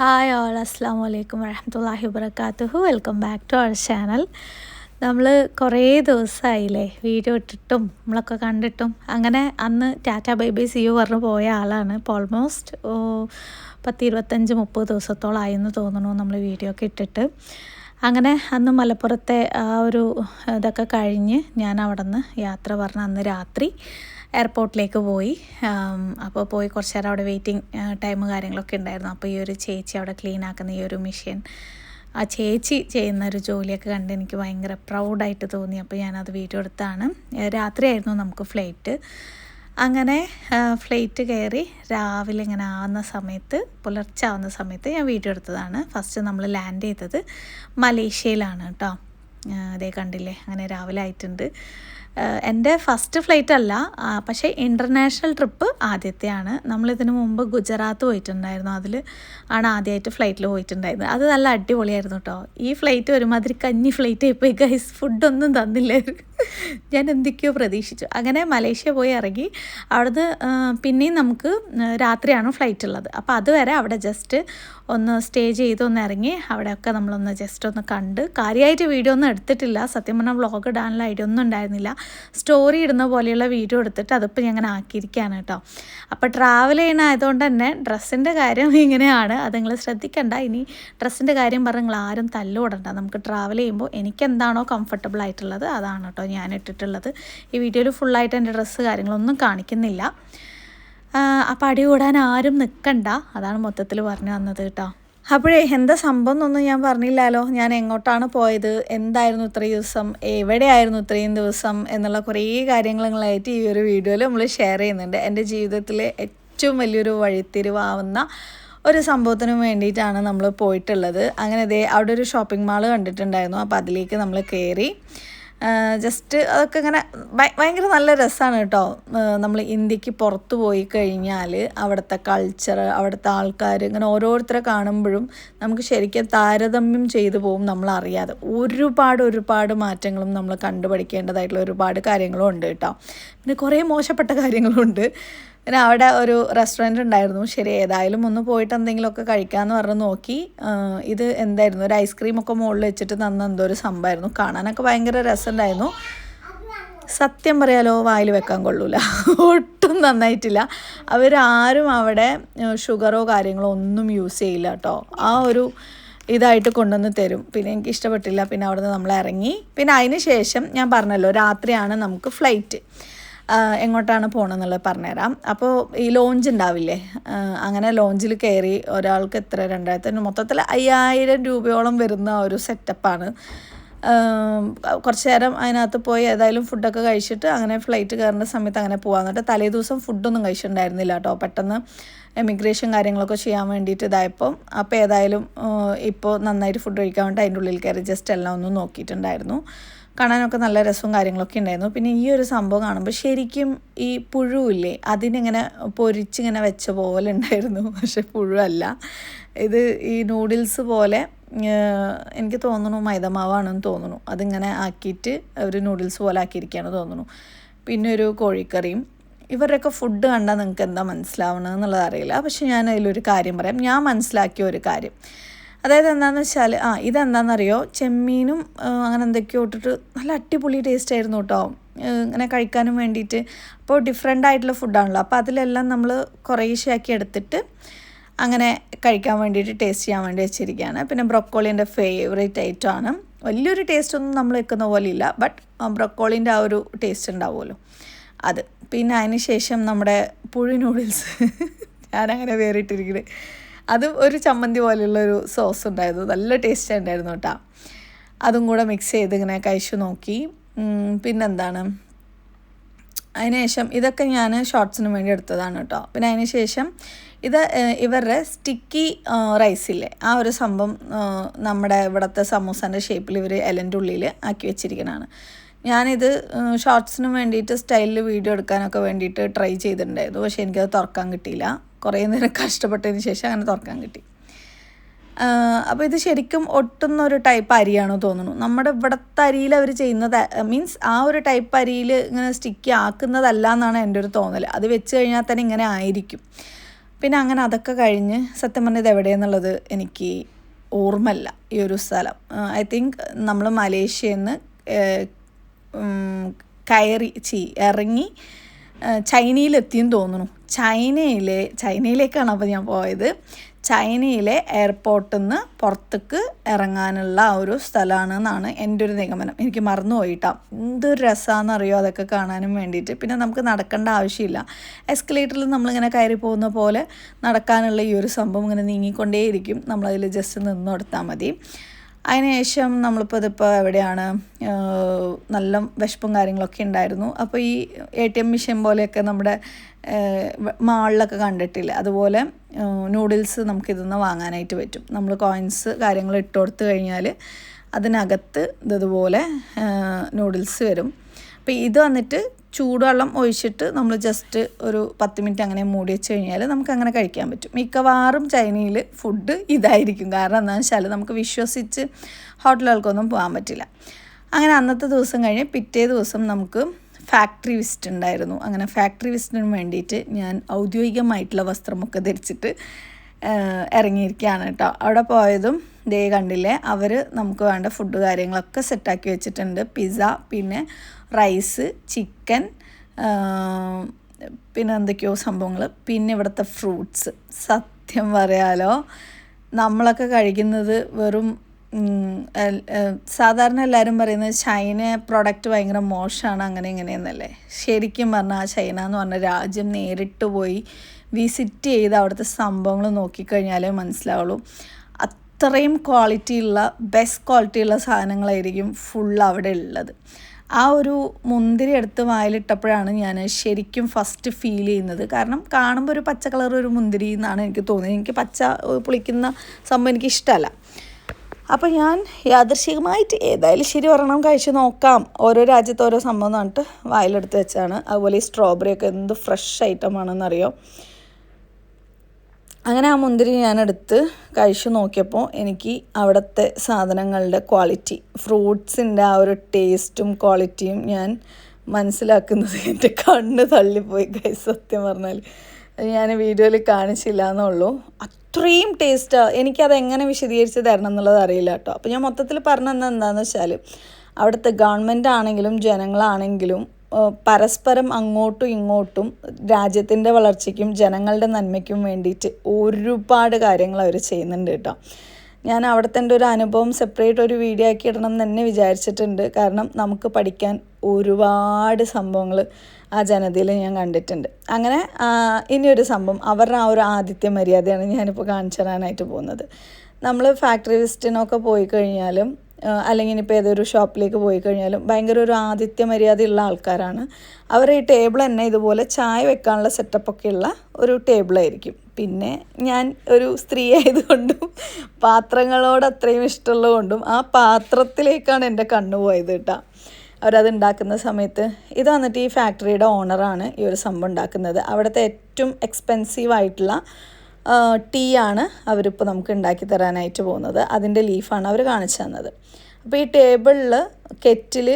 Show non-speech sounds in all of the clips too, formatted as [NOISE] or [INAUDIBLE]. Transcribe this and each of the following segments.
Hi all അസ്സാം വലൈക്കും വരഹമത്തല്ലാഹി വബർക്കാത്തുഹു welcome back to our channel നമ്മൾ കുറേ ദിവസമായില്ലേ വീഡിയോ ഇട്ടിട്ടും നമ്മളൊക്കെ കണ്ടിട്ടും. അങ്ങനെ അന്ന് tata bye bye see you പറഞ്ഞു പോയ ആളാണ്. ഇപ്പോൾ ഓൾമോസ്റ്റ് പത്ത് ഇരുപത്തഞ്ച് മുപ്പത് എന്ന് തോന്നുന്നു നമ്മൾ വീഡിയോ ഒക്കെ ഇട്ടിട്ട്. അങ്ങനെ അന്ന് മലപ്പുറത്തെ ആ ഒരു ഇതൊക്കെ കഴിഞ്ഞ് ഞാൻ അവിടെ നിന്ന് യാത്ര പറഞ്ഞ അന്ന് രാത്രി എയർപോർട്ടിലേക്ക് പോയി. അപ്പോൾ പോയി കുറച്ച് നേരം അവിടെ വെയിറ്റിംഗ് ടൈം കാര്യങ്ങളൊക്കെ ഉണ്ടായിരുന്നു. അപ്പോൾ ഈ ഒരു ചേച്ചി അവിടെ ക്ലീൻ ആക്കുന്ന ഈ ഒരു മെഷീൻ ആ ചേച്ചി ചെയ്യുന്ന ഒരു ജോലിയൊക്കെ കണ്ട് എനിക്ക് ഭയങ്കര പ്രൗഡായിട്ട് തോന്നി. അപ്പോൾ ഞാനത് വീഡിയോ എടുത്താണ് രാത്രിയായിരുന്നു നമുക്ക് ഫ്ലൈറ്റ്. അങ്ങനെ ഫ്ലൈറ്റ് കയറി രാവിലെ ഇങ്ങനെ ആവുന്ന സമയത്ത് പുലർച്ചെ ആവുന്ന സമയത്ത് ഞാൻ വീഡിയോ എടുത്തതാണ് ഫസ്റ്റ് നമ്മൾ ലാൻഡ് ചെയ്തത് മലേഷ്യയിലാണ് കേട്ടോ. അതേ കണ്ടില്ലേ? അങ്ങനെ രാവിലെ ആയിട്ടുണ്ട്. എന്റെ ഫസ്റ്റ് ഫ്ലൈറ്റ് അല്ല പക്ഷേ ഇന്റർനാഷണൽ ട്രിപ്പ് ആദ്യത്തെയാണ്. നമ്മളിതിനു മുമ്പ് ഗുജറാത്ത് പോയിട്ടുണ്ടായിരുന്നു. അതിൽ ആണ് ആദ്യമായിട്ട് ഫ്ലൈറ്റിൽ പോയിട്ടുണ്ടായിരുന്നത്. അത് നല്ല അടിപൊളിയായിരുന്നു കേട്ടോ. ഈ ഫ്ലൈറ്റ് ഒരുമാതിരി കഞ്ഞി ഫ്ലൈറ്റ് ആയിപ്പോയി ഗൈസ് ഫുഡൊന്നും തന്നില്ലായിരുന്നു. ഞാൻ എന്തൊക്കെയോ പ്രതീക്ഷിച്ചു. അങ്ങനെ മലേഷ്യ പോയി ഇറങ്ങി. അവിടുന്ന് പിന്നെയും നമുക്ക് രാത്രിയാണ് ഫ്ലൈറ്റ് ഉള്ളത്. അപ്പോൾ അതുവരെ അവിടെ ജസ്റ്റ് ഒന്ന് സ്റ്റേ ചെയ്ത് ഒന്ന് ഇറങ്ങി. അവിടെയൊക്കെ നമ്മളൊന്ന് ജസ്റ്റ് ഒന്ന് കണ്ട്. കാര്യമായിട്ട് വീഡിയോ ഒന്നും എടുത്തിട്ടില്ല. സത്യം പറഞ്ഞാൽ വ്ളോഗ് ഇടാനുള്ള ഐഡിയ ഒന്നും ഉണ്ടായിരുന്നില്ല. സ്റ്റോറി ഇടുന്ന പോലെയുള്ള വീഡിയോ എടുത്തിട്ട് അതിപ്പോൾ ഞാൻ അങ്ങനെ ആക്കിയിരിക്കുകയാണ് കേട്ടോ. അപ്പോൾ ട്രാവൽ ചെയ്യണ ആയതുകൊണ്ട് തന്നെ ഡ്രസ്സിന്റെ കാര്യം ഇങ്ങനെയാണ്. അത് നിങ്ങൾ ശ്രദ്ധിക്കണ്ട. ഇനി ഡ്രസ്സിന്റെ കാര്യം പറഞ്ഞ് നിങ്ങൾ ആരും തല്ലോടണ്ട നമുക്ക് ട്രാവൽ ചെയ്യുമ്പോൾ എനിക്ക് എന്താണോ കംഫർട്ടബിൾ ആയിട്ടുള്ളത് അതാണ് കേട്ടോ ഞാൻ ഇട്ടിട്ടുള്ളത്. ഈ വീഡിയോയിൽ ഫുള്ളായിട്ട് എന്റെ ഡ്രസ്സ് കാര്യങ്ങളൊന്നും കാണിക്കുന്നില്ല. അപ്പം അടി കൂടാൻ ആരും നിൽക്കണ്ട അതാണ് മൊത്തത്തിൽ പറഞ്ഞു തന്നത് കേട്ടോ. അപ്പോഴേ എന്താ സംഭവം എന്നൊന്നും ഞാൻ പറഞ്ഞില്ലല്ലോ ഞാൻ എങ്ങോട്ടാണ് പോയത്? എന്തായിരുന്നു ഇത്രയും ദിവസം? എവിടെയായിരുന്നു ഇത്രയും ദിവസം? എന്നുള്ള കുറേ കാര്യങ്ങളായിട്ട് ഈ ഒരു വീഡിയോയിൽ നമ്മൾ ഷെയർ ചെയ്യുന്നുണ്ട്. എന്റെ ജീവിതത്തിലെ ഏറ്റവും വലിയൊരു വഴിത്തിരിവാവുന്ന ഒരു സംഭവത്തിന് വേണ്ടിയിട്ടാണ് നമ്മൾ പോയിട്ടുള്ളത്. അങ്ങനെ ദേ അവിടെ ഒരു ഷോപ്പിംഗ് മാൾ കണ്ടിട്ടുണ്ടായിരുന്നു. അപ്പോൾ അതിലേക്ക് നമ്മൾ കയറി. ജസ്റ്റ് അതൊക്കെ ഇങ്ങനെ ഭയങ്കര നല്ല രസമാണ് കേട്ടോ നമ്മൾ ഇന്ത്യയ്ക്ക് പുറത്ത് പോയി കഴിഞ്ഞാൽ അവിടുത്തെ കൾച്ചർ അവിടുത്തെ ആൾക്കാർ ഇങ്ങനെ ഓരോരുത്തരെ കാണുമ്പോഴും നമുക്ക് ശരിക്കും താരതമ്യം ചെയ്തു പോകും നമ്മൾ അറിയാതെ ഒരുപാട് ഒരുപാട് മാറ്റങ്ങളും നമ്മൾ കണ്ടുപഠിക്കേണ്ടതായിട്ടുള്ള ഒരുപാട് കാര്യങ്ങളും ഉണ്ട് കേട്ടോ പിന്നെ കുറേ മോശപ്പെട്ട കാര്യങ്ങളും ഉണ്ട് പിന്നെ അവിടെ ഒരു റെസ്റ്റോറന്റ് ഉണ്ടായിരുന്നു. ശരി ഏതായാലും ഒന്ന് പോയിട്ട് എന്തെങ്കിലുമൊക്കെ കഴിക്കാമെന്ന് പറഞ്ഞ് നോക്കി. ഇത് എന്തായിരുന്നു? ഒരു ഐസ്ക്രീമൊക്കെ മുകളിൽ വെച്ചിട്ട് തന്ന എന്തോ ഒരു സംഭവമായിരുന്നു. കാണാനൊക്കെ ഭയങ്കര രസമുണ്ടായിരുന്നു. സത്യം പറയാലോ വായിൽ വെക്കാൻ കൊള്ളൂല. ഒട്ടും നന്നായിട്ടില്ല. അവരാരും അവിടെ ഷുഗറോ കാര്യങ്ങളോ ഒന്നും യൂസ് ചെയ്യില്ല കേട്ടോ. ആ ഒരു ഇതായിട്ട് കൊണ്ടുവന്ന് തരും. പിന്നെ എനിക്ക് ഇഷ്ടപ്പെട്ടില്ല. പിന്നെ അവിടുന്ന് നമ്മൾ ഇറങ്ങി. പിന്നെ അതിന് ശേഷം ഞാൻ പറഞ്ഞല്ലോ രാത്രിയാണ് നമുക്ക് ഫ്ലൈറ്റ് എങ്ങോട്ടാണ് പോകണമെന്നുള്ളത് പറഞ്ഞുതരാം. അപ്പോൾ ഈ ലോഞ്ച് ഉണ്ടാവില്ലേ? അങ്ങനെ ലോഞ്ചിൽ കയറി ഒരാൾക്ക് എത്ര? രണ്ടായിരത്തി മൊത്തത്തിൽ അയ്യായിരം രൂപയോളം വരുന്ന ഒരു സെറ്റപ്പാണ് കുറച്ച് നേരം അതിനകത്ത് പോയി ഏതായാലും ഫുഡൊക്കെ കഴിച്ചിട്ട് അങ്ങനെ ഫ്ലൈറ്റ് കയറുന്ന സമയത്ത് അങ്ങനെ പോകാൻ എന്നിട്ട് തലേ ദിവസം ഫുഡൊന്നും കഴിച്ചിട്ടുണ്ടായിരുന്നില്ല കേട്ടോ. പെട്ടെന്ന് എമിഗ്രേഷൻ കാര്യങ്ങളൊക്കെ ചെയ്യാൻ വേണ്ടിയിട്ട് ഇതായപ്പോൾ അപ്പോൾ ഏതായാലും ഇപ്പോൾ നന്നായിട്ട് ഫുഡ് കഴിക്കാൻ വേണ്ടി അതിന്റെ ഉള്ളിൽ കയറി ജസ്റ്റ് എല്ലാം ഒന്ന് നോക്കിയിട്ടുണ്ടായിരുന്നു. കാണാനൊക്കെ നല്ല രസവും കാര്യങ്ങളൊക്കെ ഉണ്ടായിരുന്നു. പിന്നെ ഈ ഒരു സംഭവം കാണുമ്പോൾ ശരിക്കും ഈ പുഴുവില്ലേ അതിനിങ്ങനെ പൊരിച്ചിങ്ങനെ വെച്ച പോലെ ഉണ്ടായിരുന്നു. [LAUGHS] പക്ഷെ പുഴുവല്ല. ഇത് ഈ നൂഡിൽസ് പോലെ എനിക്ക് തോന്നുന്നു മൈദമാവാണെന്ന് തോന്നുന്നു. അതിങ്ങനെ ആക്കിയിട്ട് ഒരു നൂഡിൽസ് പോലെ ആക്കിയിരിക്കുകയാണ് തോന്നുന്നു. പിന്നെ ഒരു കോഴിക്കറിയും. ഇവരുടെയൊക്കെ ഫുഡ് കണ്ടാൽ നിങ്ങൾക്ക് എന്താ മനസ്സിലാവണമെന്നുള്ളത് അറിയില്ല. പക്ഷെ ഞാൻ അതിലൊരു കാര്യം പറയാം. ഞാൻ മനസ്സിലാക്കിയ ഒരു കാര്യം. അതായത് എന്താണെന്ന് വെച്ചാൽ ആ ഇതെന്താണെന്നറിയോ ചെമ്മീനും അങ്ങനെ എന്തൊക്കെയോ ഇട്ടിട്ട് നല്ല അടിപൊളി ടേസ്റ്റ് ആയിരുന്നു കേട്ടോ ഇങ്ങനെ കഴിക്കാനും വേണ്ടിയിട്ട് അപ്പോൾ ഡിഫറെന്റ് ആയിട്ടുള്ള ഫുഡാണല്ലോ അപ്പോൾ അതിലെല്ലാം നമ്മൾ കുറേശ്ശെയാക്കി എടുത്തിട്ട് അങ്ങനെ കഴിക്കാൻ വേണ്ടിയിട്ട് ടേസ്റ്റ് ചെയ്യാൻ വേണ്ടി വെച്ചിരിക്കുകയാണ് പിന്നെ ബ്രൊക്കോളിന്റെ ഫേവറേറ്റ് ഐറ്റം ആണ്. വലിയൊരു ടേസ്റ്റ് ഒന്നും നമ്മൾ വെക്കുന്ന പോലെ ഇല്ല ബട്ട് ബ്രൊക്കോളിന്റെ ആ ഒരു ടേസ്റ്റ് ഉണ്ടാവുമല്ലോ. അത്. പിന്നെ അതിന് ശേഷം നമ്മുടെ പുഴു നൂഡിൽസ് [LAUGHS] ഞാനങ്ങനെ വേറിട്ടിരിക്കുന്നത് അത് ഒരു ചമ്മന്തി പോലെയുള്ള ഒരു സോസ് ഉണ്ടായിരുന്നു. നല്ല ടേസ്റ്റ് ഉണ്ടായിരുന്നു കേട്ടോ. അതും കൂടെ മിക്സ് ചെയ്ത് ഇങ്ങനെ കഴിച്ചു നോക്കി. പിന്നെന്താണ്? അതിനുശേഷം ഇതൊക്കെ ഞാൻ ഷോർട്സിന് വേണ്ടി എടുത്തതാണ് കേട്ടോ. പിന്നെ അതിന് ശേഷം ഇത് ഇവരുടെ സ്റ്റിക്കി റൈസില്ലേ ആ ഒരു സംഭവം നമ്മുടെ ഇവിടുത്തെ സമൂസന്റെ ഷേപ്പിൽ ഇവർ എലന്റെ ഉള്ളിൽ ആക്കി വെച്ചിരിക്കുന്നതാണ് ഞാനിത് ഷോർട്സിന് വേണ്ടിയിട്ട് സ്റ്റൈലിൽ വീഡിയോ എടുക്കാനൊക്കെ വേണ്ടിയിട്ട് ട്രൈ ചെയ്തിട്ടുണ്ടായിരുന്നു. പക്ഷേ എനിക്കത് തുറക്കാൻ കിട്ടിയില്ല. കുറേ നേരം കഷ്ടപ്പെട്ടതിന് ശേഷം അങ്ങനെ തുറക്കാൻ കിട്ടി. അപ്പോൾ ഇത് ശരിക്കും ഒട്ടുന്ന ഒരു ടൈപ്പ് അരിയാണോ തോന്നുന്നു. നമ്മുടെ ഇവിടുത്തെ അരിയിൽ അവർ ചെയ്യുന്നത് മീൻസ് ആ ഒരു ടൈപ്പ് അരിയിൽ ഇങ്ങനെ സ്റ്റിക്ക് ആക്കുന്നതല്ല എന്നാണ് എന്റെ ഒരു തോന്നൽ അത് വെച്ച് കഴിഞ്ഞാൽ തന്നെ ഇങ്ങനെ ആയിരിക്കും. പിന്നെ അങ്ങനെ അതൊക്കെ കഴിഞ്ഞ് സത്യം പറഞ്ഞത് എവിടെയെന്നുള്ളത് എനിക്ക് ഓർമ്മല്ല ഈ ഒരു സ്ഥലം. ഐ തിങ്ക് നമ്മൾ മലേഷ്യയിൽ നിന്ന് കയറി ചി ഇറങ്ങി ചൈനയിലെത്തിയെന്ന് തോന്നുന്നു. ചൈനയിലെ ചൈനയിലേക്കാണ് അപ്പോൾ ഞാൻ പോയത്. ചൈനയിലെ എയർപോർട്ടിൽ നിന്ന് പുറത്തേക്ക് ഇറങ്ങാനുള്ള ഒരു സ്ഥലമാണ് എന്നാണ് എന്റെ ഒരു നിഗമനം. എനിക്ക് മറന്നുപോയിട്ടാ എന്തൊരു രസമാണെന്നറിയോ അതൊക്കെ കാണാനും വേണ്ടിയിട്ട്. പിന്നെ നമുക്ക് നടക്കേണ്ട ആവശ്യമില്ല. എസ്കലേറ്ററിൽ നമ്മളിങ്ങനെ കയറി പോകുന്ന പോലെ നടക്കാനുള്ള ഈ ഒരു സംഭവം ഇങ്ങനെ നീങ്ങിക്കൊണ്ടേയിരിക്കും. നമ്മളതിൽ ജസ്റ്റ് നിന്ന് കൊടുത്താൽ മതി. അതിനുശേഷം നമ്മളിപ്പോൾ ഇതിപ്പോൾ എവിടെയാണ് നല്ല വിശപ്പും കാര്യങ്ങളൊക്കെ ഉണ്ടായിരുന്നു. അപ്പോൾ ഈ എ ടി എം മെഷീൻ പോലെയൊക്കെ നമ്മുടെ മാളിലൊക്കെ കണ്ടിട്ടില്ല? അതുപോലെ നൂഡിൽസ് നമുക്കിതൊന്ന് വാങ്ങാനായിട്ട് പറ്റും. നമ്മൾ കോയിൻസ് കാര്യങ്ങൾ ഇട്ട് കൊടുത്തു കഴിഞ്ഞാൽ അതിനകത്ത് ഇതുപോലെ നൂഡിൽസ് വരും. അപ്പോൾ ഇത് വന്നിട്ട് ചൂടുവെള്ളം ഒഴിച്ചിട്ട് നമ്മൾ ജസ്റ്റ് ഒരു പത്ത് മിനിറ്റ് അങ്ങനെ മൂടി വെച്ച് കഴിഞ്ഞാൽ നമുക്ക് അങ്ങനെ കഴിക്കാൻ പറ്റും. മിക്കവാറും ചൈനയിൽ ഫുഡ് ഇതായിരിക്കും. കാരണം എന്താണെന്ന് വെച്ചാൽ നമുക്ക് വിശ്വസിച്ച് ഹോട്ടലുകൾക്കൊന്നും പോകാൻ പറ്റില്ല. അങ്ങനെ അന്നത്തെ ദിവസം കഴിഞ്ഞ് പിറ്റേ ദിവസം നമുക്ക് ഫാക്ടറി വിസിറ്റ് ഉണ്ടായിരുന്നു. അങ്ങനെ ഫാക്ടറി വിസിറ്റിന് വേണ്ടിയിട്ട് ഞാൻ ഔദ്യോഗികമായിട്ടുള്ള വസ്ത്രമൊക്കെ ധരിച്ചിട്ട് ഇറങ്ങിയിരിക്കുകയാണ് കേട്ടോ. അവിടെ പോയതും ദേ കണ്ടില്ലേ അവർ നമുക്ക് വേണ്ട ഫുഡ് കാര്യങ്ങളൊക്കെ സെറ്റാക്കി വെച്ചിട്ടുണ്ട്. പിസ്സ പിന്നെ റൈസ് ചിക്കൻ പിന്നെ എന്തൊക്കെയോ സംഭവങ്ങൾ പിന്നെ ഇവിടുത്തെ ഫ്രൂട്ട്സ്. സത്യം പറയാലോ നമ്മളൊക്കെ കഴിക്കുന്നത് വെറും സാധാരണ എല്ലാവരും പറയുന്നത് ചൈന പ്രൊഡക്റ്റ് ഭയങ്കര മോശമാണ് അങ്ങനെ ഇങ്ങനെയെന്നല്ലേ. ശരിക്കും പറഞ്ഞാൽ ആ ചൈന എന്ന് പറഞ്ഞ രാജ്യം നേരിട്ട് പോയി വിസിറ്റ് ചെയ്ത് അവിടുത്തെ സംഭവങ്ങൾ നോക്കിക്കഴിഞ്ഞാലേ മനസ്സിലാവുള്ളൂ. അത്രയും ക്വാളിറ്റി ഉള്ള ബെസ്റ്റ് ക്വാളിറ്റി ഉള്ള സാധനങ്ങളായിരിക്കും ഫുൾ അവിടെ ഉള്ളത്. ആ ഒരു മുന്തിരി എടുത്ത് വായിലിട്ടപ്പോഴാണ് ഞാൻ ശരിക്കും ഫസ്റ്റ് ഫീൽ ചെയ്യുന്നത്. കാരണം കാണുമ്പോൾ ഒരു പച്ച കളർ ഒരു മുന്തിരി എന്നാണ് എനിക്ക് തോന്നിയത്. എനിക്ക് പച്ച പുളിക്കുന്ന സംഭവം എനിക്ക് ഇഷ്ടമല്ല. അപ്പോൾ ഞാൻ യാദർശികമായിട്ട് ഏതായാലും ശരി ഒരെണ്ണം കഴിച്ച് നോക്കാം. ഓരോ രാജ്യത്ത് ഓരോ സംഭവം എന്നിട്ട് വായിലെടുത്ത് വെച്ചാണ് അതുപോലെ ഈ സ്ട്രോബെറി ഒക്കെ എന്ത് ഫ്രഷ് ഐറ്റമാണെന്നറിയോ അങ്ങനെ ആ മുന്തിരി ഞാനെടുത്ത് കഴിച്ചു നോക്കിയപ്പോൾ എനിക്ക് അവിടുത്തെ സാധനങ്ങളുടെ ക്വാളിറ്റി ഫ്രൂട്ട്സിന്റെ ആ ഒരു ടേസ്റ്റും ക്വാളിറ്റിയും ഞാൻ മനസ്സിലാക്കുന്നത് [LAUGHS] എന്റെ കണ്ണ് തള്ളിപ്പോയി കൈ സത്യം പറഞ്ഞാൽ. ഞാൻ വീഡിയോയിൽ കാണിച്ചില്ല എന്നുള്ളൂ അത്രയും ടേസ്റ്റാണ് എനിക്കത് എങ്ങനെ വിശദീകരിച്ച് തരണം എന്നുള്ളത് അറിയില്ല കേട്ടോ. അപ്പോൾ ഞാൻ മൊത്തത്തിൽ പറഞ്ഞത് എന്താണെന്ന് വെച്ചാൽ അവിടുത്തെ ഗവൺമെന്റ് ആണെങ്കിലും ജനങ്ങളാണെങ്കിലും പരസ്പരം അങ്ങോട്ടും ഇങ്ങോട്ടും രാജ്യത്തിന്റെ വളർച്ചയ്ക്കും ജനങ്ങളുടെ നന്മയ്ക്കും വേണ്ടിയിട്ട് ഒരുപാട് കാര്യങ്ങൾ അവർ ചെയ്യുന്നുണ്ട് കേട്ടോ. ഞാൻ അവിടുത്തെ ഒരു അനുഭവം സെപ്പറേറ്റ് ഒരു വീഡിയോ ആക്കി ഇടണം എന്ന് തന്നെ വിചാരിച്ചിട്ടുണ്ട്. കാരണം നമുക്ക് പഠിക്കാൻ ഒരുപാട് സംഭവങ്ങൾ ആ ജനതയിൽ ഞാൻ കണ്ടിട്ടുണ്ട്. അങ്ങനെ ഇനിയൊരു സംഭവം. അവരുടെ ആ ഒരു ആദിത്യ മര്യാദയാണ് ഞാനിപ്പോൾ കാണിച്ചു തരാനായിട്ട് പോകുന്നത്. നമ്മൾ ഫാക്ടറി വിസിറ്റിനൊക്കെ പോയി കഴിഞ്ഞാലും അല്ലെങ്കിൽ ഇനിയിപ്പോൾ ഏതൊരു ഷോപ്പിലേക്ക് പോയി കഴിഞ്ഞാലും ഭയങ്കര ഒരു ആതിഥ്യ മര്യാദയുള്ള ആൾക്കാരാണ്. അവർ ഈ ടേബിൾ തന്നെ ഇതുപോലെ ചായ വെക്കാനുള്ള സെറ്റപ്പൊക്കെ ഉള്ള ഒരു ടേബിളായിരിക്കും പിന്നെ ഞാൻ ഒരു സ്ത്രീ ആയതുകൊണ്ടും പാത്രങ്ങളോട് അത്രയും ഇഷ്ടമുള്ളതുകൊണ്ടും ആ പാത്രത്തിലേക്കാണ് എന്റെ കണ്ണു പോയത് കേട്ടോ. അവരത് ഉണ്ടാക്കുന്ന സമയത്ത് ഇത് വന്നിട്ട് ഈ ഫാക്ടറിയുടെ ഓണറാണ് ഈ ഒരു സംഭവം ഉണ്ടാക്കുന്നത്. അവിടുത്തെ ഏറ്റവും എക്സ്പെൻസീവ് ആയിട്ടുള്ള ടീ ആണ് അവരിപ്പോൾ നമുക്ക് ഉണ്ടാക്കി തരാനായിട്ട് പോകുന്നത്. അതിന്റെ ലീഫാണ് അവർ കാണിച്ചു തന്നത്. അപ്പോൾ ഈ ടേബിളിൽ കെറ്റിൽ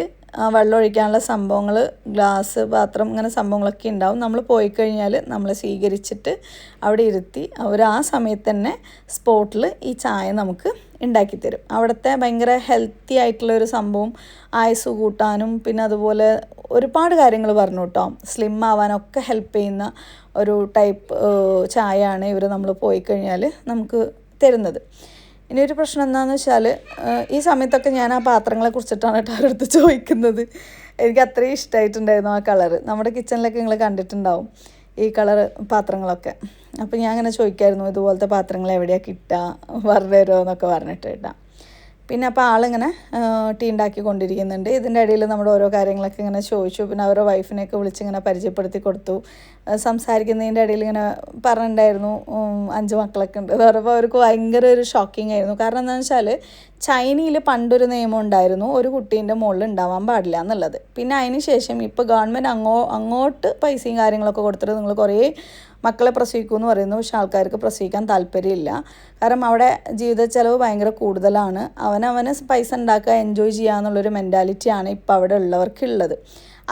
വെള്ളം ഒഴിക്കാനുള്ള സംഭവങ്ങൾ ഗ്ലാസ് പാത്രം അങ്ങനെ സംഭവങ്ങളൊക്കെ ഉണ്ടാവും. നമ്മൾ പോയി കഴിഞ്ഞാൽ നമ്മളെ സ്വീകരിച്ചിട്ട് അവിടെ ഇരുത്തി അവർ ആ സമയത്ത് തന്നെ സ്പോട്ടിൽ ഈ ചായ നമുക്ക് ഉണ്ടാക്കി തരും. അവിടുത്തെ ഭയങ്കര ഹെൽത്തി ആയിട്ടുള്ള ഒരു സംഭവം. ആയുസ് കൂട്ടാനും പിന്നെ അതുപോലെ ഒരുപാട് കാര്യങ്ങൾ പറഞ്ഞു കേട്ടോ. സ്ലിം ആവാനൊക്കെ ഹെൽപ്പ് ചെയ്യുന്ന ഒരു ടൈപ്പ് ചായയാണ് ഇവർ നമ്മൾ പോയി കഴിഞ്ഞാൽ നമുക്ക് തരുന്നത്. ഇനി ഒരു പ്രശ്നം എന്താണെന്ന് വെച്ചാൽ ഈ സമയത്തൊക്കെ ഞാൻ ആ പാത്രങ്ങളെ കുറിച്ചിട്ടാണ് കേട്ടോ അവരടുത്ത് ചോദിക്കുന്നത്. എനിക്ക് അത്രയും ഇഷ്ടമായിട്ടുണ്ടായിരുന്നു ആ കളറ്. നമ്മുടെ കിച്ചണിലൊക്കെ നിങ്ങൾ കണ്ടിട്ടുണ്ടാവും ഈ കളർ പാത്രങ്ങളൊക്കെ. അപ്പോൾ ഞാൻ അങ്ങനെ ചോദിക്കായിരുന്നു ഇതുപോലത്തെ പാത്രങ്ങൾ എവിടെയാണ് കിട്ടുക പറഞ്ഞു തരുമോ എന്നൊക്കെ പറഞ്ഞിട്ട് കേട്ടോ. പിന്നെ അപ്പോൾ ആളിങ്ങനെ ടീ ഉണ്ടാക്കി കൊണ്ടിരിക്കുന്നുണ്ട് ഇതിന്റെ ഇടയിൽ നമ്മൾ ഓരോ കാര്യങ്ങളൊക്കെ ഇങ്ങനെ ചോദിച്ചു. പിന്നെ അവരുടെ വൈഫിനെയൊക്കെ വിളിച്ച് ഇങ്ങനെ പരിചയപ്പെടുത്തി കൊടുത്തു. സംസാരിക്കുന്നതിന്റെ ഇടയിൽ ഇങ്ങനെ പറഞ്ഞിട്ടുണ്ടായിരുന്നു അഞ്ച് മക്കളൊക്കെ ഉണ്ട്. എന്ന് പറയുമ്പോൾ അവർക്ക് ഭയങ്കര ഒരു ഷോക്കിംഗ് ആയിരുന്നു. കാരണം എന്താണെന്ന് വെച്ചാൽ ചൈനയിൽ പണ്ടൊരു നിയമം ഉണ്ടായിരുന്നു ഒരു കുട്ടീന്റെ മുകളിൽ ഉണ്ടാവാൻ പാടില്ല എന്നുള്ളത്. പിന്നെ അതിന് ശേഷം ഇപ്പോൾ ഗവൺമെന്റ് അങ്ങോ അങ്ങോട്ട് പൈസയും കാര്യങ്ങളൊക്കെ കൊടുത്തിട്ട് നിങ്ങൾ കുറേ മക്കളെ പ്രസവിക്കൂ എന്ന് പറയുന്നു. പക്ഷെ ആൾക്കാർക്ക് പ്രസവിക്കാൻ താല്പര്യമില്ല. കാരണം അവിടെ ജീവിത ചെലവ് ഭയങ്കര കൂടുതലാണ്. അവനവന് പൈസ ഉണ്ടാക്കുക എൻജോയ് ചെയ്യുക എന്നുള്ളൊരു മെന്റാലിറ്റിയാണ് ഇപ്പോൾ അവിടെ ഉള്ളവർക്കുള്ളത്.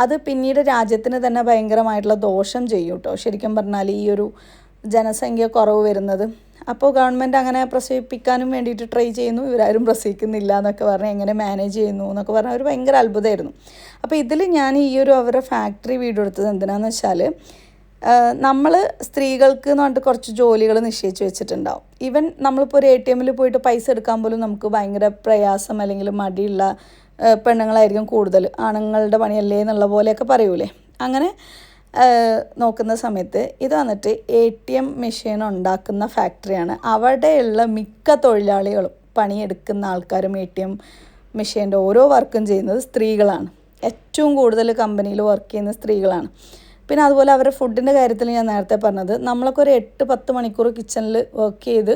അത് പിന്നീട് രാജ്യത്തിന് തന്നെ ഭയങ്കരമായിട്ടുള്ള ദോഷം ചെയ്യും കേട്ടോ ശരിക്കും പറഞ്ഞാൽ ഈ ഒരു ജനസംഖ്യ കുറവ് വരുന്നത്. അപ്പോൾ ഗവൺമെന്റ് അങ്ങനെ പ്രസവിപ്പിക്കാനും വേണ്ടിയിട്ട് ട്രൈ ചെയ്യുന്നു. ഇവരാരും പ്രസവിക്കുന്നില്ല എന്നൊക്കെ പറഞ്ഞ് എങ്ങനെ മാനേജ് ചെയ്യുന്നു എന്നൊക്കെ പറഞ്ഞാൽ ഒരു ഭയങ്കര അത്ഭുതമായിരുന്നു. അപ്പോൾ ഇതിൽ ഞാൻ ഈ ഒരു അവരുടെ ഫാക്ടറി വീഡിയോ എടുത്തത് എന്തിനാന്ന് വെച്ചാൽ നമ്മൾ സ്ത്രീകൾക്ക് എന്ന് പറഞ്ഞിട്ട് കുറച്ച് ജോലികൾ നിശ്ചയിച്ച് വെച്ചിട്ടുണ്ടാവും. ഈവൻ നമ്മളിപ്പോൾ ഒരു എ ടി എമ്മിൽ പോയിട്ട് പൈസ എടുക്കാൻ പോലും നമുക്ക് ഭയങ്കര പ്രയാസം അല്ലെങ്കിൽ മടിയുള്ള പെണ്ണുങ്ങളായിരിക്കും കൂടുതൽ ആണുങ്ങളുടെ പണിയല്ലേ എന്നുള്ള പോലെയൊക്കെ പറയൂലേ? അങ്ങനെ നോക്കുന്ന സമയത്ത് ഇത് വന്നിട്ട് എ ടി എം മെഷീൻ ഉണ്ടാക്കുന്ന ഫാക്ടറിയാണ് അവിടെയുള്ള മിക്ക തൊഴിലാളികളും പണിയെടുക്കുന്ന ആൾക്കാരും എ ടി എം മെഷീന്റെ ഓരോ വർക്കും ചെയ്യുന്നത് സ്ത്രീകളാണ്. ഏറ്റവും കൂടുതൽ കമ്പനിയിൽ വർക്ക് ചെയ്യുന്ന സ്ത്രീകളാണ്. പിന്നെ അതുപോലെ അവരുടെ ഫുഡിന്റെ കാര്യത്തിൽ ഞാൻ നേരത്തെ പറഞ്ഞത് നമ്മളൊക്കെ ഒരു എട്ട് പത്ത് മണിക്കൂർ കിച്ചണിൽ വർക്ക് ചെയ്ത്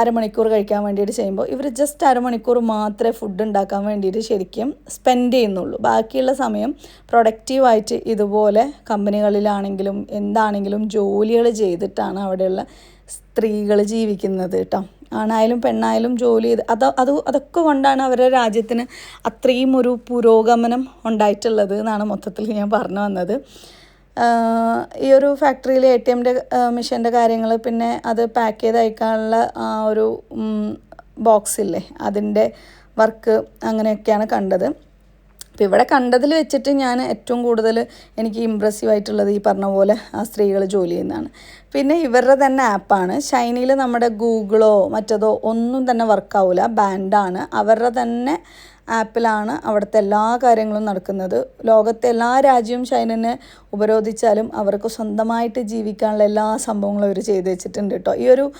അരമണിക്കൂർ കഴിക്കാൻ വേണ്ടിയിട്ട് ചെയ്യുമ്പോൾ ഇവർ ജസ്റ്റ് അരമണിക്കൂർ മാത്രമേ ഫുഡ് ഉണ്ടാക്കാൻ വേണ്ടിയിട്ട് ശരിക്കും സ്പെൻഡ് ചെയ്യുന്നുള്ളൂ. ബാക്കിയുള്ള സമയം പ്രൊഡക്റ്റീവായിട്ട് ഇതുപോലെ കമ്പനികളിലാണെങ്കിലും എന്താണെങ്കിലും ജോലികൾ ചെയ്തിട്ടാണ് അവിടെയുള്ള സ്ത്രീകൾ ജീവിക്കുന്നത് കേട്ടോ. ആണായാലും പെണ്ണായാലും ജോലി ചെയ്ത് അത് അത് അതൊക്കെ കൊണ്ടാണ് അവരുടെ രാജ്യത്തിന് അത്രയും ഒരു പുരോഗമനം ഉണ്ടായിട്ടുള്ളത് എന്നാണ് മൊത്തത്തിൽ ഞാൻ പറഞ്ഞു വന്നത്. ഈ ഒരു ഫാക്ടറിയിൽ എ ടി എമ്മിന്റെ മെഷീന്റെ കാര്യങ്ങൾ പിന്നെ അത് പാക്ക് ചെയ്ത് അയക്കാനുള്ള ആ ഒരു ബോക്സ് ഇല്ലേ? അതിന്റെ വർക്ക് അങ്ങനെയൊക്കെയാണ് കണ്ടത്. അപ്പോൾ ഇവിടെ കണ്ടതിൽ വെച്ചിട്ട് ഞാൻ ഏറ്റവും കൂടുതൽ എനിക്ക് ഇമ്പ്രസീവ് ആയിട്ടുള്ളത് ഈ പറഞ്ഞ പോലെ ആ സ്ത്രീകൾ ജോലി ചെയ്യുന്നതാണ്. പിന്നെ ഇവരുടെ തന്നെ ആപ്പാണ് ഷൈനിയിൽ നമ്മുടെ ഗൂഗിളോ മറ്റതോ ഒന്നും തന്നെ വർക്കാവില്ല ബാൻഡാണ് അവരുടെ തന്നെ ആപ്പിലാണ് അവിടുത്തെ എല്ലാ കാര്യങ്ങളും നടക്കുന്നത്. ലോകത്തെ എല്ലാ രാജ്യവും ചൈനനെ ഉപരോധിച്ചാലും അവർക്ക് സ്വന്തമായിട്ട് ജീവിക്കാനുള്ള എല്ലാ സംഭവങ്ങളും അവർ ചെയ്തു വെച്ചിട്ടുണ്ട് കേട്ടോ. ഈ ഒരു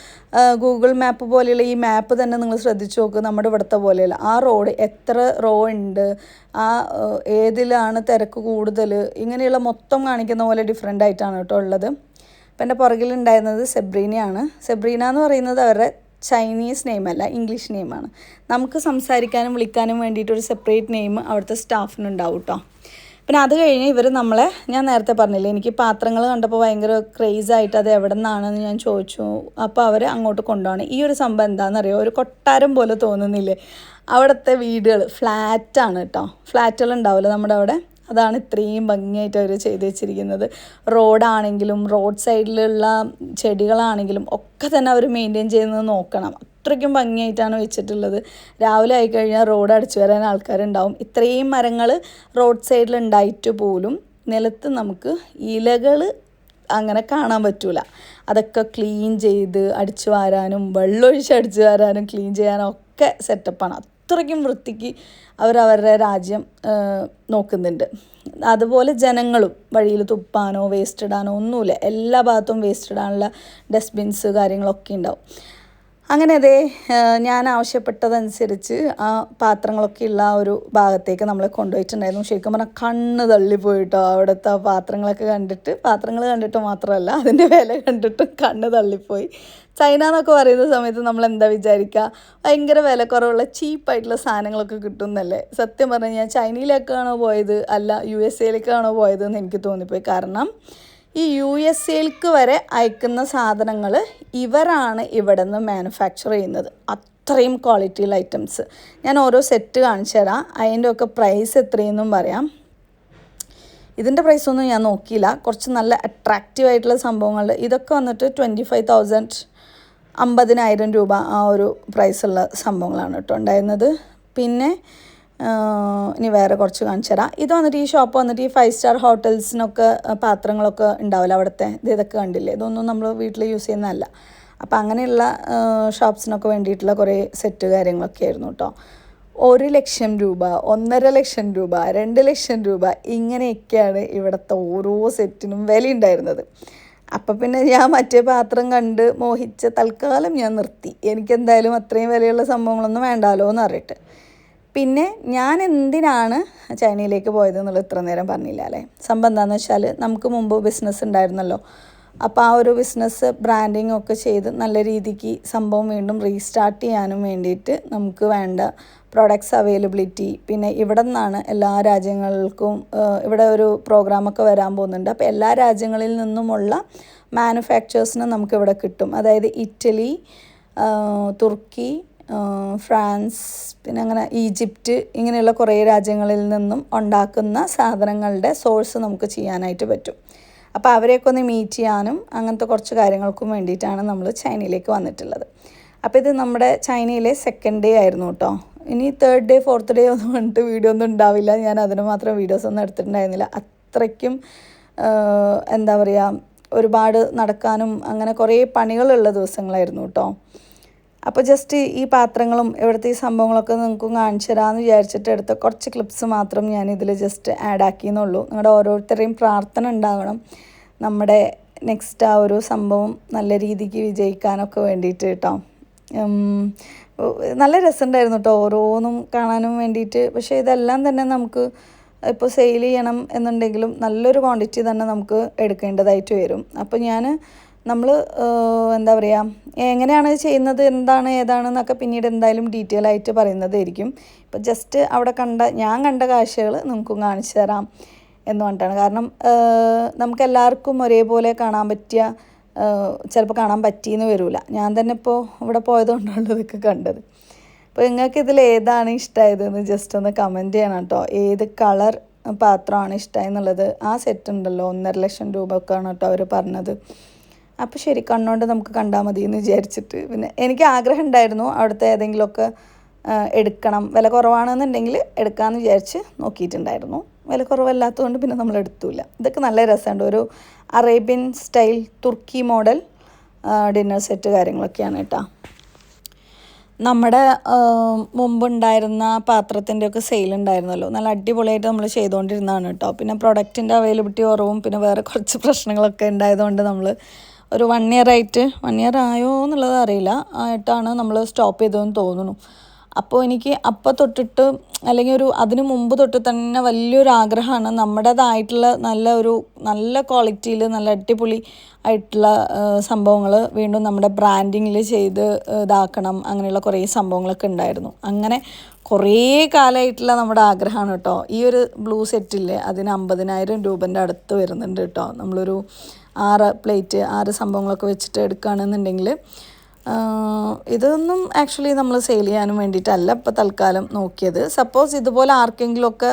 ഗൂഗിൾ മാപ്പ് പോലെയുള്ള ഈ മാപ്പ് തന്നെ നിങ്ങൾ ശ്രദ്ധിച്ചു നോക്ക് നമ്മുടെ ഇവിടുത്തെ പോലെയല്ല. ആ റോഡ് എത്ര റോ ഉണ്ട് ആ, ഏതിലാണ് തിരക്ക് കൂടുതൽ ഇങ്ങനെയുള്ള മൊത്തം കാണിക്കുന്ന പോലെ ഡിഫറെന്റ് ആയിട്ടാണ് കേട്ടോ ഉള്ളത്. അപ്പം എന്റെ പുറകിലുണ്ടായിരുന്നത് സെബ്രീനയാണ് സെബ്രീന എന്ന് പറയുന്നത് അവരുടെ ചൈനീസ് അല്ല ഇംഗ്ലീഷ് നെയിമാണ് നമുക്ക് സംസാരിക്കാനും വിളിക്കാനും വേണ്ടിയിട്ട് ഒരു സെപ്പറേറ്റ് നെയിം അവിടുത്തെ സ്റ്റാഫിനുണ്ടാവും കേട്ടോ പിന്നെ അത് കഴിഞ്ഞ് ഇവർ നമ്മളെ ഞാൻ നേരത്തെ പറഞ്ഞില്ലേ എനിക്ക് പാത്രങ്ങൾ കണ്ടപ്പോൾ ഭയങ്കര ക്രേസായിട്ട് അത് എവിടെ നിന്നാണെന്ന് ഞാൻ ചോദിച്ചു. അപ്പോൾ അവർ അങ്ങോട്ട് കൊണ്ടുപോകണം ഈ ഒരു സംഭവം എന്താണെന്നറിയോ ഒരു കൊട്ടാരം പോലെ തോന്നുന്നില്ലേ? അവിടുത്തെ വീടുകൾ ഫ്ലാറ്റാണ് കേട്ടോ ഫ്ലാറ്റുകൾ ഉണ്ടാവില്ല നമ്മുടെ അവിടെ? അതാണ് ഇത്രയും ഭംഗിയായിട്ട് അവർ ചെയ്ത് വെച്ചിരിക്കുന്നത്. റോഡാണെങ്കിലും റോഡ് സൈഡിലുള്ള ചെടികളാണെങ്കിലും ഒക്കെ തന്നെ അവർ മെയിന്റെയിൻ ചെയ്യുന്നത് നോക്കണം. അത്രയ്ക്കും ഭംഗിയായിട്ടാണ് വെച്ചിട്ടുള്ളത്. രാവിലെ ആയിക്കഴിഞ്ഞാൽ റോഡ് അടിച്ചു വരാൻ ആൾക്കാരുണ്ടാവും. ഇത്രയും മരങ്ങൾ റോഡ് സൈഡിൽ ഉണ്ടായിട്ട് പോലും നിലത്ത് നമുക്ക് ഇലകൾ അങ്ങനെ കാണാൻ പറ്റൂല. അതൊക്കെ ക്ലീൻ ചെയ്ത് അടിച്ചു വാരാനും വെള്ളമൊഴിച്ച് അടിച്ചു വാരാനും ക്ലീൻ ചെയ്യാനും ഒക്കെ സെറ്റപ്പാണ് അത്രയ്ക്കും വൃത്തിക്ക് അവർ അവരുടെ രാജ്യം നോക്കുന്നുണ്ട്. അതുപോലെ ജനങ്ങളും വഴിയിൽ തുപ്പാനോ വേസ്റ്റ് ഇടാനോ ഒന്നുമില്ല. എല്ലാ ഭാഗത്തും വേസ്റ്റ് ഇടാനുള്ള ഡസ്റ്റ്ബിൻസ് കാര്യങ്ങളൊക്കെ ഉണ്ടാവും. അങ്ങനെ അതേ ഞാൻ ആവശ്യപ്പെട്ടതനുസരിച്ച് ആ പാത്രങ്ങളൊക്കെ ഉള്ള ആ ഒരു ഭാഗത്തേക്ക് നമ്മളെ കൊണ്ടുപോയിട്ടുണ്ടായിരുന്നു. ശരിക്കും പറഞ്ഞാൽ കണ്ണ് തള്ളിപ്പോയിട്ടോ അവിടുത്തെ പാത്രങ്ങളൊക്കെ കണ്ടിട്ട്. പാത്രങ്ങൾ കണ്ടിട്ട് മാത്രമല്ല അതിന്റെ വില കണ്ടിട്ട് കണ്ണ് തള്ളിപ്പോയി. ചൈന എന്നൊക്കെ പറയുന്ന സമയത്ത് നമ്മൾ എന്താ വിചാരിക്കുക ഭയങ്കര വില കുറവുള്ള ചീപ്പായിട്ടുള്ള സാധനങ്ങളൊക്കെ കിട്ടുന്നല്ലേ? സത്യം പറഞ്ഞു ഞാൻ ചൈനയിലേക്കാണോ പോയത്? അല്ല യു എസ് എയിലേക്കാണോ പോയത് എന്ന് എനിക്ക് തോന്നിപ്പോയി. കാരണം ഈ യു എസ് എയിലേക്ക് വരെ അയക്കുന്ന സാധനങ്ങൾ ഇവരാണ് ഇവിടെ നിന്ന് മാനുഫാക്ചർ ചെയ്യുന്നത്. അത്രയും ക്വാളിറ്റിയുള്ള ഐറ്റംസ് ഞാൻ ഓരോ സെറ്റ് കാണിച്ചു തരാം. അതിന്റെ ഒക്കെ പ്രൈസ് എത്രയെന്നും പറയാം. ഇതിന്റെ പ്രൈസൊന്നും ഞാൻ നോക്കിയില്ല. കുറച്ച് നല്ല അട്രാക്റ്റീവ് ആയിട്ടുള്ള സംഭവങ്ങൾ. ഇതൊക്കെ വന്നിട്ട് ട്വന്റി ഫൈവ് തൗസൻഡ് അമ്പതിനായിരം രൂപ ആ ഒരു പ്രൈസുള്ള സംഭവങ്ങളാണ് കേട്ടോ ഉണ്ടായിരുന്നത്. പിന്നെ ഇനി വേറെ കുറച്ച് കാണിച്ചു തരാം. ഇത് വന്നിട്ട് ഈ ഷോപ്പ് വന്നിട്ട് ഈ ഫൈവ് സ്റ്റാർ ഹോട്ടൽസിനൊക്കെ പാത്രങ്ങളൊക്കെ ഉണ്ടാവില്ല അവിടുത്തെ? ഇത് ഇതൊക്കെ കണ്ടില്ലേ? ഇതൊന്നും നമ്മൾ വീട്ടിൽ യൂസ് ചെയ്യുന്നതല്ല. അപ്പോൾ അങ്ങനെയുള്ള ഷോപ്സിനൊക്കെ വേണ്ടിയിട്ടുള്ള കുറേ സെറ്റ് കാര്യങ്ങളൊക്കെ ആയിരുന്നു കേട്ടോ ഒരു ലക്ഷം രൂപ ഒന്നര ലക്ഷം രൂപ രണ്ട് ലക്ഷം രൂപ ഇങ്ങനെയൊക്കെയാണ് ഇവിടുത്തെ ഓരോ സെറ്റിനും വില ഉണ്ടായിരുന്നത് അപ്പം പിന്നെ ഞാൻ മറ്റേ പാത്രം കണ്ട് മോഹിച്ച് തൽക്കാലം ഞാൻ നിർത്തി. എനിക്കെന്തായാലും അത്രയും വിലയുള്ള സംഭവങ്ങളൊന്നും വേണ്ടാലോ എന്ന് അറിയിട്ട് പിന്നെ ഞാൻ എന്തിനാണ് ചൈനയിലേക്ക് പോയത് എന്നുള്ളത് ഇത്ര നേരം പറഞ്ഞില്ല അല്ലേ? സംഭവം എന്താണെന്ന് വെച്ചാൽ നമുക്ക് മുമ്പ് ബിസിനസ് ഉണ്ടായിരുന്നല്ലോ. അപ്പോൾ ആ ഒരു ബിസിനസ് ബ്രാൻഡിങ് ഒക്കെ ചെയ്ത് നല്ല രീതിക്ക് സംഭവം വീണ്ടും റീസ്റ്റാർട്ട് ചെയ്യാനും വേണ്ടിയിട്ട് നമുക്ക് വേണ്ട പ്രോഡക്ട്സ് അവൈലബിലിറ്റി പിന്നെ ഇവിടെ നിന്നാണ് എല്ലാ രാജ്യങ്ങൾക്കും ഇവിടെ ഒരു പ്രോഗ്രാമൊക്കെ വരാൻ പോകുന്നുണ്ട്. അപ്പോൾ എല്ലാ രാജ്യങ്ങളിൽ നിന്നുമുള്ള മാനുഫാക്ചേഴ്സിന് നമുക്ക് ഇവിടെ കിട്ടും. അതായത് ഇറ്റലി തുർക്കി ഫ്രാൻസ് പിന്നെ അങ്ങനെ ഈജിപ്റ്റ് ഇങ്ങനെയുള്ള കുറേ രാജ്യങ്ങളിൽ നിന്നും ഉണ്ടാക്കുന്ന സാധനങ്ങളുടെ സോഴ്സ് നമുക്ക് ചെയ്യാനായിട്ട് പറ്റും. അപ്പോൾ അവരെയൊക്കെ ഒന്ന് മീറ്റ് ചെയ്യാനും അങ്ങനത്തെ കുറച്ച് കാര്യങ്ങൾക്കും വേണ്ടിയിട്ടാണ് നമ്മൾ ചൈനയിലേക്ക് വന്നിട്ടുള്ളത്. അപ്പോൾ ഇത് നമ്മുടെ ചൈനയിലെ സെക്കൻഡ് ഡേ ആയിരുന്നു കേട്ടോ. ഇനി തേർഡ് ഡേ ഫോർത്ത് ഡേ ഒന്നും പറഞ്ഞിട്ട് വീഡിയോ ഒന്നും ഉണ്ടാവില്ല. ഞാൻ അതിന് മാത്രം വീഡിയോസ് ഒന്നും എടുത്തിട്ടുണ്ടായിരുന്നില്ല. അത്രയ്ക്കും എന്താ പറയുക ഒരുപാട് നടക്കാനും അങ്ങനെ കുറേ പണികളുള്ള ദിവസങ്ങളായിരുന്നു കേട്ടോ അപ്പോൾ ജസ്റ്റ് ഈ പാത്രങ്ങളും ഇവിടുത്തെ ഈ സംഭവങ്ങളൊക്കെ നിങ്ങൾക്ക് കാണിച്ചു തരാമെന്ന് വിചാരിച്ചിട്ട് എടുത്ത കുറച്ച് ക്ലിപ്സ് മാത്രം ഞാൻ ഇതിൽ ജസ്റ്റ് ആഡ് ആക്കിയെന്നുള്ളൂ. നിങ്ങളുടെ ഓരോരുത്തരെയും പ്രാർത്ഥന ഉണ്ടാവണം. നമ്മുടെ നെക്സ്റ്റ് ആ ഒരു സംഭവം നല്ല രീതിക്ക് വിജയിക്കാനൊക്കെ വേണ്ടിയിട്ട് കേട്ടോ നല്ല രസമുണ്ടായിരുന്നു കേട്ടോ ഓരോന്നും കാണാനും വേണ്ടിയിട്ട്. പക്ഷേ ഇതെല്ലാം തന്നെ നമുക്ക് ഇപ്പോൾ സെയിൽ ചെയ്യണം എന്നുണ്ടെങ്കിലും നല്ലൊരു ക്വാണ്ടിറ്റി തന്നെ നമുക്ക് എടുക്കേണ്ടതായിട്ട് വരും. അപ്പോൾ ഞാൻ നമ്മൾ എന്താ പറയുക എങ്ങനെയാണ് ചെയ്യുന്നത് എന്താണ് ഏതാണെന്നൊക്കെ പിന്നീട് എന്തായാലും ഡീറ്റെയിൽ ആയിട്ട് പറയുന്നതായിരിക്കും. ഇപ്പോൾ ജസ്റ്റ് അവിടെ കണ്ട ഞാൻ കണ്ട കാഴ്ചകൾ നിങ്ങൾക്കും കാണിച്ചു തരാം എന്ന് പറഞ്ഞിട്ടാണ്. കാരണം നമുക്കെല്ലാവർക്കും ഒരേപോലെ കാണാൻ പറ്റിയ ചിലപ്പോൾ കാണാൻ പറ്റിയെന്ന് വരില്ല ഞാൻ തന്നെ ഇപ്പോൾ ഇവിടെ പോയതുകൊണ്ടാണ് ഇതൊക്കെ കണ്ടത്. അപ്പോൾ നിങ്ങൾക്ക് ഇതിൽ ഏതാണ് ഇഷ്ടമായതെന്ന് ജസ്റ്റ് ഒന്ന് കമന്റ് ചെയ്യണം കേട്ടോ ഏത് കളർ പാത്രമാണ് ഇഷ്ടമായെന്നുള്ളത് ആ സെറ്റ് ഉണ്ടല്ലോ ഒന്നര ലക്ഷം രൂപ ഒക്കെയാണ് കേട്ടോ അവർ പറഞ്ഞത്. അപ്പോൾ ശരി കണ്ണുകൊണ്ട് നമുക്ക് കണ്ടാൽ മതി എന്ന് വിചാരിച്ചിട്ട്. പിന്നെ എനിക്ക് ആഗ്രഹം ഉണ്ടായിരുന്നു അവിടുത്തെ ഏതെങ്കിലുമൊക്കെ എടുക്കണം. വില കുറവാണെന്നുണ്ടെങ്കിൽ എടുക്കാമെന്ന് വിചാരിച്ച് നോക്കിയിട്ടുണ്ടായിരുന്നു. വില കുറവല്ലാത്തതുകൊണ്ട് പിന്നെ നമ്മൾ എടുത്തില്ല. ഇതൊക്കെ നല്ല രസമുണ്ട്. ഒരു അറേബ്യൻ സ്റ്റൈൽ തുർക്കി മോഡൽ ഡിന്നർ സെറ്റ് കാര്യങ്ങളൊക്കെയാണ് കേട്ടോ. നമ്മുടെ മുമ്പുണ്ടായിരുന്ന പാത്രത്തിന്റെയൊക്കെ സെയിൽ ഉണ്ടായിരുന്നല്ലോ. നല്ല അടിപൊളിയായിട്ട് നമ്മൾ ചെയ്തുകൊണ്ടിരുന്നതാണ് കേട്ടോ. പിന്നെ പ്രൊഡക്റ്റിന്റെ അവൈലബിലിറ്റി കുറവും പിന്നെ വേറെ കുറച്ച് പ്രശ്നങ്ങളൊക്കെ ഉണ്ടായതുകൊണ്ട് നമ്മൾ ഒരു വൺ ഇയർ ആയിട്ട് വൺ ഇയർ ആയോ എന്നുള്ളത് അറിയില്ല. ആയിട്ടാണ് നമ്മൾ സ്റ്റോപ്പ് ചെയ്തതെന്ന് തോന്നുന്നു. അപ്പോൾ എനിക്ക് അപ്പം തൊട്ടിട്ട് അല്ലെങ്കിൽ ഒരു അതിനു മുമ്പ് തൊട്ട് തന്നെ വലിയൊരു ആഗ്രഹമാണ് നമ്മുടേതായിട്ടുള്ള നല്ല ഒരു നല്ല ക്വാളിറ്റിയിൽ നല്ല അടിപൊളി ആയിട്ടുള്ള സംഭവങ്ങൾ വീണ്ടും നമ്മുടെ ബ്രാൻഡിങ്ങിൽ ചെയ്ത് ഇതാക്കണം അങ്ങനെയുള്ള കുറേ സംഭവങ്ങളൊക്കെ ഉണ്ടായിരുന്നു. അങ്ങനെ കുറേ കാലമായിട്ടുള്ള നമ്മുടെ ആഗ്രഹമാണ് കേട്ടോ. ഈ ഒരു ബ്ലൂ സെറ്റില്ലേ അതിന് അമ്പതിനായിരം രൂപന്റെ അടുത്ത് വരുന്നുണ്ട് കേട്ടോ. നമ്മളൊരു ആറ് പ്ലേറ്റ് ആറ് സംഭവങ്ങളൊക്കെ വെച്ചിട്ട് എടുക്കുകയാണെന്നുണ്ടെങ്കിൽ ഇതൊന്നും ആക്ച്വലി നമ്മൾ സെയിൽ ചെയ്യാനും വേണ്ടിയിട്ടല്ല ഇപ്പോൾ തൽക്കാലം നോക്കിയത്. സപ്പോസ് ഇതുപോലെ ആർക്കെങ്കിലുമൊക്കെ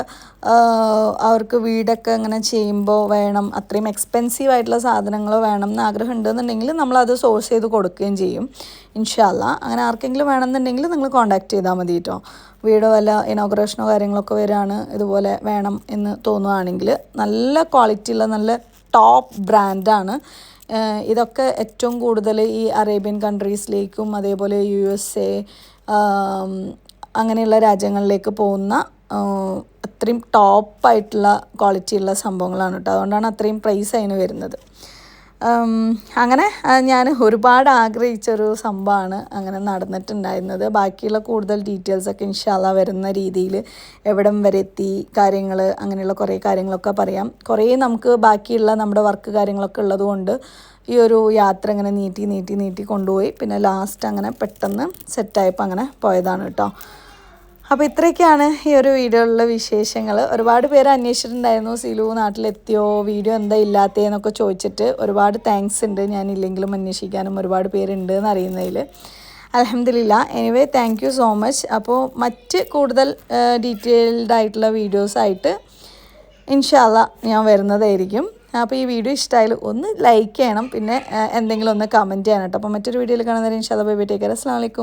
അവർക്ക് വീടൊക്കെ അങ്ങനെ ചെയ്യുമ്പോൾ വേണം അത്രയും എക്സ്പെൻസീവ് ആയിട്ടുള്ള സാധനങ്ങൾ വേണം എന്ന് ആഗ്രഹം ഉണ്ടെന്നുണ്ടെങ്കിൽ നമ്മളത് സോഴ്സ് ചെയ്ത് കൊടുക്കുകയും ചെയ്യും. ഇൻഷാല്ല അങ്ങനെ ആർക്കെങ്കിലും വേണമെന്നുണ്ടെങ്കിൽ നിങ്ങൾ കോൺടാക്ട് ചെയ്താൽ മതി കേട്ടോ വീടോ വല്ല ഇനോഗ്രേഷനോ കാര്യങ്ങളൊക്കെ വരികയാണ് ഇതുപോലെ വേണം എന്ന് തോന്നുകയാണെങ്കിൽ നല്ല ക്വാളിറ്റി ഉള്ള നല്ല ടോപ്പ് ബ്രാൻഡാണ് ഇതൊക്കെ ഏറ്റവും കൂടുതൽ ഈ അറേബ്യൻ കൺട്രീസിലേക്കും അതേപോലെ യു എസ് എ അങ്ങനെയുള്ള രാജ്യങ്ങളിലേക്ക് പോകുന്ന അത്രയും ടോപ്പായിട്ടുള്ള ക്വാളിറ്റിയുള്ള സംഭവങ്ങളാണ് കേട്ടോ. അതുകൊണ്ടാണ് അത്രയും പ്രൈസ് അതിന് വരുന്നത്. അങ്ങനെ ഞാൻ ഒരുപാട് ആഗ്രഹിച്ചൊരു സംഭവമാണ് അങ്ങനെ നടന്നിട്ടുണ്ടായിരുന്നത്. ബാക്കിയുള്ള കൂടുതൽ ഡീറ്റെയിൽസൊക്കെ ഇൻഷാല്ല വരുന്ന രീതിയിൽ എവിടം വരെ എത്തി കാര്യങ്ങൾ അങ്ങനെയുള്ള കുറേ കാര്യങ്ങളൊക്കെ പറയാം. കുറേ നമുക്ക് ബാക്കിയുള്ള നമ്മുടെ വർക്ക് കാര്യങ്ങളൊക്കെ ഉള്ളതുകൊണ്ട് ഈ ഒരു യാത്ര ഇങ്ങനെ നീട്ടി നീട്ടി നീട്ടി കൊണ്ടുപോയി. പിന്നെ ലാസ്റ്റ് അങ്ങനെ പെട്ടെന്ന് സെറ്റായപ്പോൾ അങ്ങനെ പോയതാണ് കേട്ടോ. അപ്പോൾ ഇത്രയൊക്കെയാണ് ഈ ഒരു വീഡിയോയിലുള്ള വിശേഷങ്ങൾ ഒരുപാട് പേര് അന്വേഷിച്ചിട്ടുണ്ടായിരുന്നു സിലു നാട്ടിലെത്തിയോ വീഡിയോ എന്താ ഇല്ലാത്തതെന്നൊക്കെ ചോദിച്ചിട്ട് ഒരുപാട് താങ്ക്സ് ഉണ്ട്. ഞാൻ ഇല്ലെങ്കിലും അന്വേഷിക്കാനും ഒരുപാട് പേരുണ്ട് എന്ന് അറിയുന്നതിൽ അലഹമില്ല anyway thank you so much അപ്പോൾ മറ്റ് കൂടുതൽ ഡീറ്റെയിൽഡ് ആയിട്ടുള്ള വീഡിയോസായിട്ട് ഇൻഷാല്ല ഞാൻ വരുന്നതായിരിക്കും. അപ്പോൾ ഈ വീഡിയോ ഇഷ്ടമായാലും ഒന്ന് ലൈക്ക് ചെയ്യണം. പിന്നെ എന്തെങ്കിലും ഒന്ന് കമന്റ് ചെയ്യണം അപ്പോൾ മറ്റൊരു വീഡിയോയിൽ കാണുന്നവരെ ഇൻഷാല്ല ബൈ ബൈ ടേക്കർ അസ്സാം വലൈക്കും